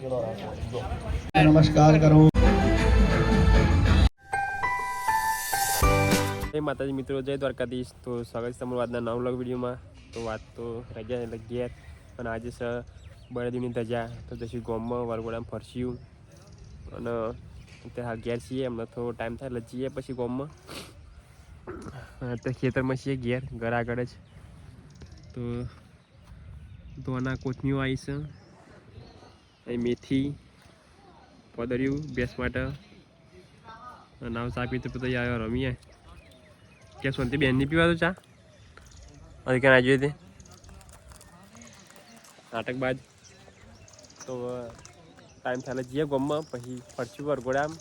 નમસ્કાર કરું માતાજી મિત્રો, જય દ્વારકાધીશ. તો સ્વાગત છે તમારું આજના નવ વ્લોગ વિડીયોમાં. તો વાત તો રજા એટલે ઘેર અને આજે છે બળદીની ધજા. તો જશું ગોમમાં વરગોડામાં ફરસ્યું. અને હાલ ઘેર છીએ એમને થોડો ટાઈમ થાય એટલે પછી ગોમમાં. અત્યારે ખેતરમાં છીએ ઘેર, ઘર આગળ જ. તો ધોના કોથમીઓ આવી છે. મેથી પદર્યું બેસ માટે. નામ ચા પીતો પીતો આવ્યો રમીએ. કે બેનની પીવા તો ચા? અને ક્યાં આવી તે નાટક બાદ. તો ટાઈમ થાય જઈએ ગમમાં પછી ફરશું વરઘોડામ.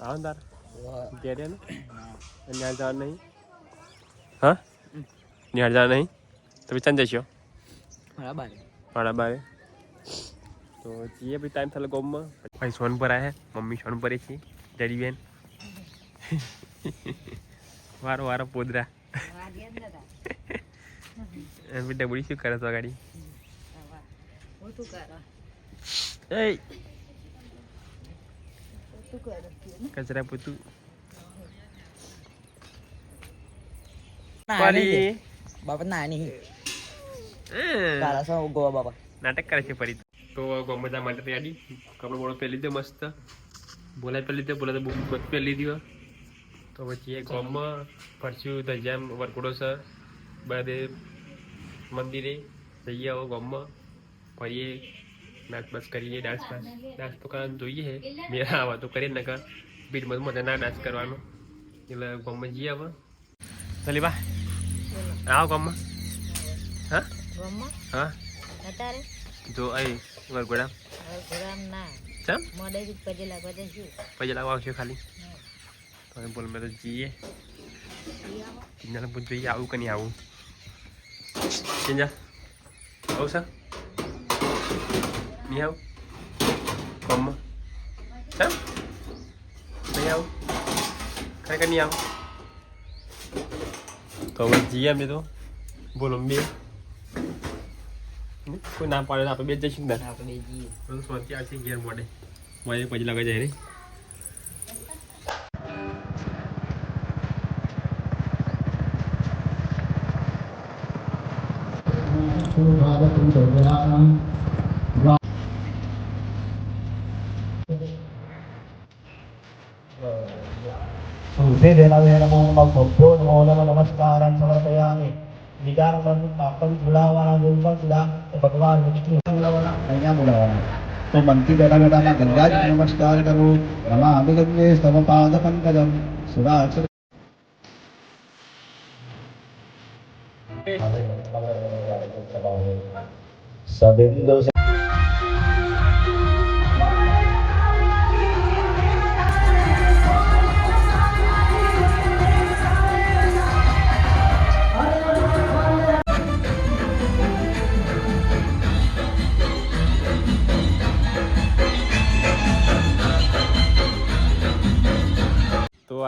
આવો ને તાર. ઘેરે ને. નિહાળ જવાનું નહીં. હા? નિહાળ જવા નહીં? તમે ચાંદ જશો બરાબર મારા બારે. તો જઈએ પછી ટાઈમ થયેલો ગોમમાં. ભાઈ સોન પર આવે મમ્મી સોન પરે છે. ડેડી બેન વારો વારો પોદરા. ડબડી શું કરે તો ગાડી? એ કચરા પૂતું. બાપા નાની કાળા સા ગોવા બાપા. નાટક કરે છે ફરી. તો ગમતા માટે તૈયારી. કપડો બળો પહેરી લીધો મસ્ત. બોલાય પહેરી લીધો બોલાય બુક બુક પહેરી લીધી તો પછી એ ગામમાં ફરશું ધજામ વરકુડો છે. બધે મંદિરે જઈએ આવો ગમમાં. ફરીએ નાચ બાચ કરીએ ડાન્સ બાસ ડાન્સ તો કરવાનું જોઈએ. મેં આવા તો કરીએ ને કર બીટમાં મજા ના ડાન્સ કરવાનો. એટલે ગામમાં જઈએ હવે ચાલી બા. આવો ગામમાં. હા? હા. અત્યારે? જો અહીં વરઘોડા? ઘોડામ ના ચમ મોડે જ પજે લાગવા જશું પજે લાગવા આવશે ખાલી. તો બોલ મે તો જીએ કિંજલ પૂછ જોઈએ આવું કે નહીં આવું. કિંજલ આવું સર નહીં આવું? મમ્મા ચમ? નહીં આવું? ખરેખર નહીં આવું? તો હવે જઈએ અમે તો. બોલો બે. કોઈ ના પાડે તો આપણે બે જ જઈશું ને આપણે જઈએ બધું સ્વાતી આવશે ઘેર મોડે મોડે પછી લગાઈ જાય રે નમો ભક્તો નમો નમ નમસ્કારં સમર્પયામિ વિચારવાનું પાપન Sabindo sa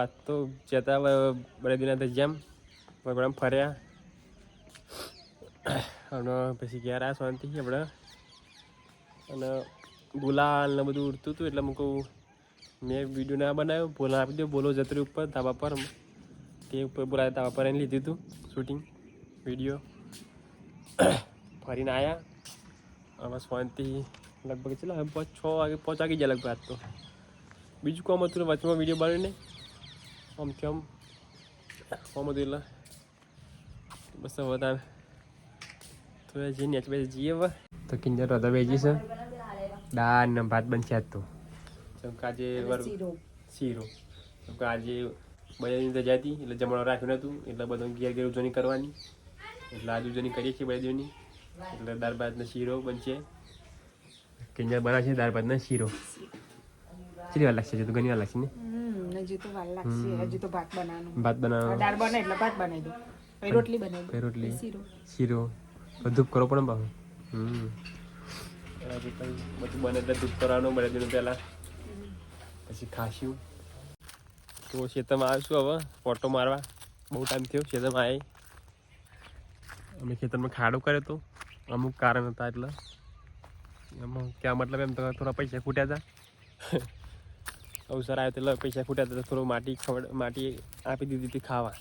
સબિંદુ તો જતા બે જતા દસ જેમ વગડામ ફર્યા. અને પછી ઘેર આ શાંતિ આપણે અને ગુલાલ ને બધું ઉડતું હતું એટલે મૂકું મેં વીડિયો ના બનાવ્યો, બોલા આપી દો બોલો જતરી ઉપર, ધાબા પર. તે ઉપર બોલાવે, ધાબા પર એને લીધું હતું શૂટિંગ વીડિયો ફરીને આવ્યા હવે શાંતિ લગભગ ચલો છ વાગે વાગી જાય લગભગ આજ તો. બીજું કોમ હતું વચમાં વીડિયો બનાવીને હતું એટલે. બસ હવે તાર તો જે નેચ બે જઈએ હવે. તો કિંજર હૃદય બેજી છે દાળ ને ભાત બનશે આજ તો. જેમ કે આજે વર શીરો. જેમ કે આજે બધાની રજા હતી એટલે જમવાનું રાખ્યું નહોતું એટલે બધું ઘેર ઘેર ઉજવણી કરવાની. એટલે આજે ઉજવણી કરીએ છીએ બધાની એટલે દાળ ભાતનો શીરો બનશે. કિંજર બનાવશે દાળ ભાતનો શીરો. કેટલી વાર લાગશે? તો ઘણી વાર લાગશે ને? હમ હજી તો વાર લાગશે હજી તો ભાત બનાવવાનું ભાત બનાવવા દાળ બને એટલે ભાત બનાવી દો. પછી રોટલી બનાવી દો. રોટલી શીરો. શીરો. બધું કરો પણ બાબુ હમ. બધું બને એટલે દૂધ કરવાનું બને દિન પહેલા. પછી ખાશું. તો ખેતરમાં આવીશું હવે ફોટો મારવા. બહુ ટાઈમ થયો ખેતરમાં આવી અમે ખેતરમાં ખાડો કર્યો તો. અમુક કારણ હતા એટલે. એમાં ક્યાં મતલબ એમ તો થોડા પૈસા ખૂટ્યા હતા. અવસર આવ્યો એટલે પૈસા ખૂટ્યા તો થોડું માટી ખવડ, માટી આપી દીધી હતી ખાવા.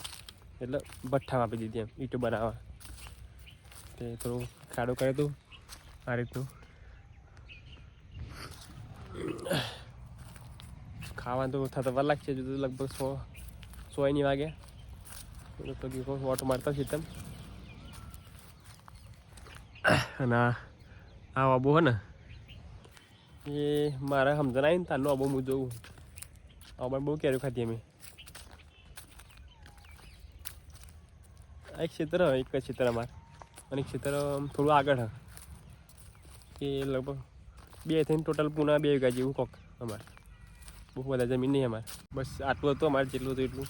એટલે ભઠ્ઠા આપી દીધી એમ, ઈટો બનાવવા. તે થોડું ખાડો કર્યો હતું, આ રીતનું. ખાવાનું તો થતા વાર લાગશે જો તો લગભગ સો સો નહીં વાગે. તો દીકો ઓટો મારતા છે તેમ. અને આ આબો હે ને, એ મારા સમજણ આવીને તાનું આબુ હું જોઉં આબા બહુ કેરી ખાધી અમે એક ક્ષેત્ર હે, એક જ અમારે અને ક્ષેત્ર થોડું આગળ હે કે લગભગ બે ટોટલ પૂના બે વીઘા જેવું કોક અમારે બહુ બધા જમીન નહીં અમારે બસ આટલું હતું અમારે જેટલું હતું એટલું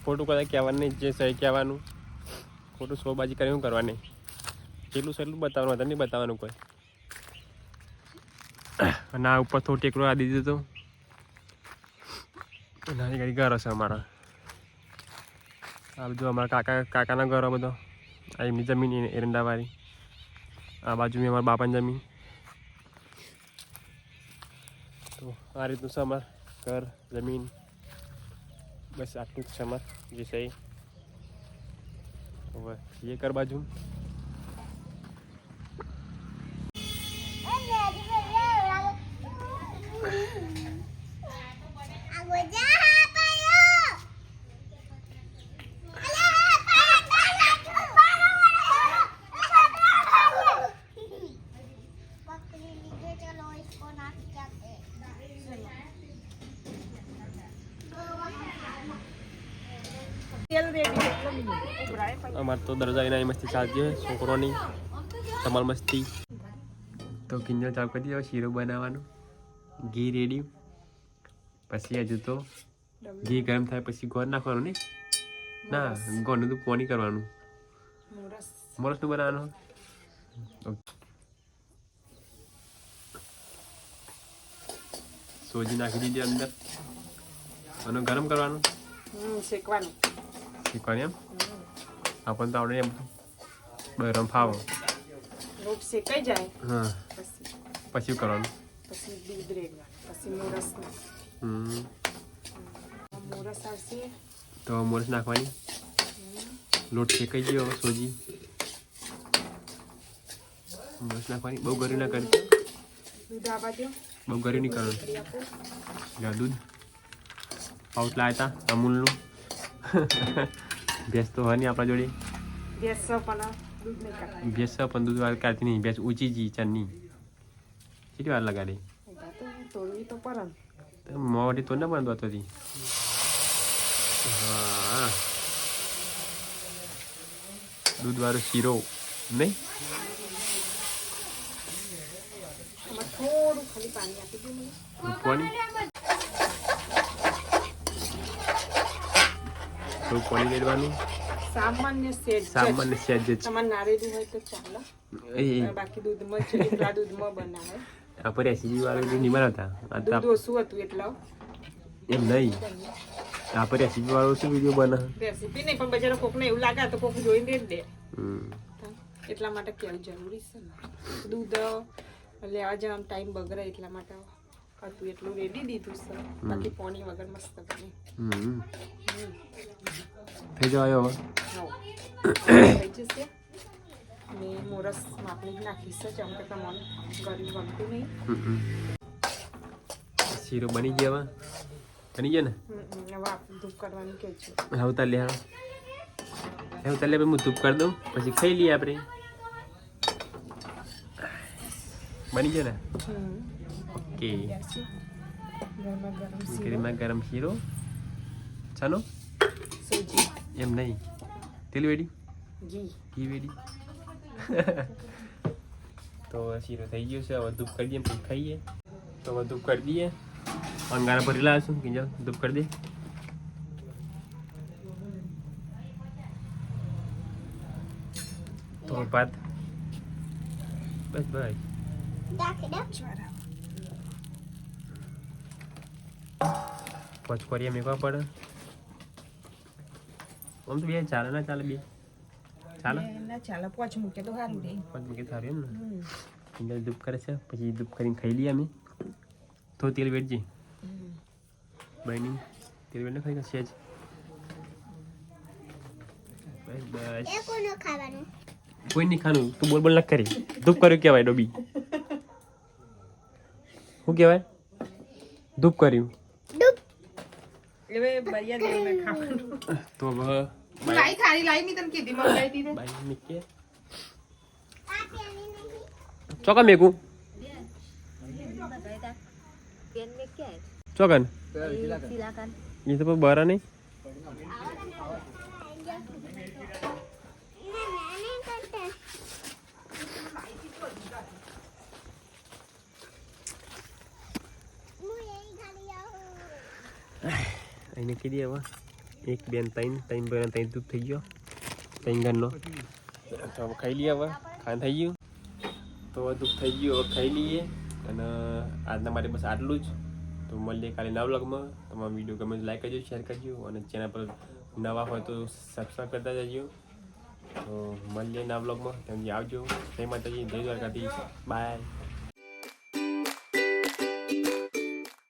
ખોટું કદાચ કહેવાનું નહીં જે સહી કહેવાનું ખોટું શોબાજી કરી શું નહીં જેટલું છે એટલું બતાવવાનું હતા નહીં બતાવવાનું કોઈ અને આ ઉપર થોડું આ દીધો હતું નાની ઘડી ઘર હશે અમારા. આ બધું અમારા કાકા, કાકાના ઘરો બધો. આ એમની જમીન એરંડાવાળી. આ બાજુ અમારા બાપાની જમીન. તો આ રીતનું છે અમાર ઘર, જમીન. બસ આટલું જ છે અમાર જે છે. હવે એ કર બાજુ અમારે તો દરજા એના મસ્તી ચાલતી હોય છોકરોની. તમાર મસ્તી. તો કિંજલ ચાલુ કરી દીધો શીરો બનાવવાનું. ઘી રેડી પછી હજુ તો ઘી ગરમ થાય પછી ગોળ નાખવાનું ને? ના ગોળનું તો પોની કરવાનું. મોરસ મોરસનું બનાવવાનું. સોજી નાખી દીધી અંદર. અને ગરમ કરવાનું. શેકવાનું. શીખવાની એમ આપણને તો આવડે એમ ગરમ ફાવો લોટ શેકાઈ જાય હા પછી પછી શું કરવાનું પછી દૂધ રેડવા પછી મોરસ હમ મોરસ આવશે તો મોરસ નાખવાની લોટ શેકાઈ ગયો હવે સોજી મોરસ નાખવાની બહુ ગરી ના કરી દૂધ આવા દો બહુ ગરી નહીં કરવાનું કરી આપો લ્યો દૂધ પાઉચ લાવ્યા હતા અમૂલનું ભેંસ તો હોય નહીં આપણા જોડે. દૂધ ભેંસ પણ દૂધ વાર કાઢતી નહીં. ભેંસ ઊંચી જી ચાની કેટલી વાર લગાડી? મોવાથી તો ના. બંધ હતી હા. દૂધવાળો શીરો નહીં? આમાં થોડું ખાલી પાણી આપી દો મને રૂપવાની થોડું પાણી રેડવાનું સામાન્ય સેજ સામાન્ય જ. તમારે નારેલું હોય તો ચાલો. બાકી દૂધમાં છે એટલા દૂધમાં બનાવે. આપણે રેસીપી વાળું નહીં બનાવતા? દૂધ ઓછું હતું એટલે. એમ નહીં. આપણે રેસીપી વાળો શું વીડિયો બને? રેસીપી નહીં પણ બજારો કોકને એવું લાગે તો કોક જોઈને દે દે. હમ. એટલા માટે કેવું જરૂરી છે ને? દૂધ લેવા જવાનો ટાઈમ બગડે એટલા માટે હતું એટલું રેડી દીધું છે. બાકી પોણી વગર મસ્ત બને. હમ થઈ જવાયો હવે. હવ. થઈ જશે ને મોરસ માપની નાખીશ જ અમુક તમને ગરી ગમતું નહીં હમ, હમ. શીરો બની ગયા હવે. બની ગયો ને. હવે ધૂપ કરવાની કે છે હવે. ઉતાર લે હવે તાર લે હું ધૂપ કરી દઉં. પછી ખાઈ લઈએ આપણે. બની ગયો ને? ઓકે. ગરમા ગરમ શીરો. ગરમા ગરમ શીરો છાનો સૂજી એમ નહીં. તેલ વેડી? ઘી. વેડી. તો શીરો થઈ ગયો છે હવે ધૂપ કરી દઈએ પછી ખાઈએ. તો હવે ધૂપ કરી દઈએ. અંગારા ભરી લાવીશું. કે જાઓ ધૂપ કરી દે તો ભાત. બસ બસ પચકોરિયા મેકવા પડે. આમ તો બે ચાલે ના ચાલે બે? ચાલે? ના ચાલે પાંચ મૂકે તો સારું રે પાંચ મૂકી થારી એમ ને. ઇન્દ્ર કરે છે પછી ધૂપ કરીને ખાઈ લઈએ અમે. તો તેલ વેચજે બની. તેલ વેટ ખાઈ છે જ. બસ બસ એ કોનું ખાવાનું? કોઈ નહીં ખાનું તું બોલ બોલ ના કરી. ધૂપ કર્યું કહેવાય ડોબી. શું કહેવાય? ધૂપ કર્યું. હવે બરિયા દેવને ખાવાનું તો હવે લાઈ થાળી લાઈ ની તને કીધી મંગાઈ દીધે બાઈ મૂકીએ આ પેલી નહીં ચોકા મેકું પેન में क्या है ચોકન ये सिलाकर એ તો એને કીધી હવે એક બેન ત્રણ ત્રણ બેન ત્રણ દૂધ થઈ ગયો ત્રણ ઘરનો તો ખાઈ લઈએ હવે ખાન થઈ ગયું તો દૂધ થઈ ગયું હવે ખાઈ લઈએ અને આજના માટે બસ આટલું જ તો મળીએ કાલે નવા વ્લોગમાં તમારો વીડિયો ગમે લાઈક કરજો શેર કરજો અને ચેનલ પર નવા હોય તો સબસ્ક્રાઈબ કરતા જજો તો મળીએ નવા વ્લોગમાં ત્યાં આવજો જય માતાજી જય દ્વારકાધીશ બાય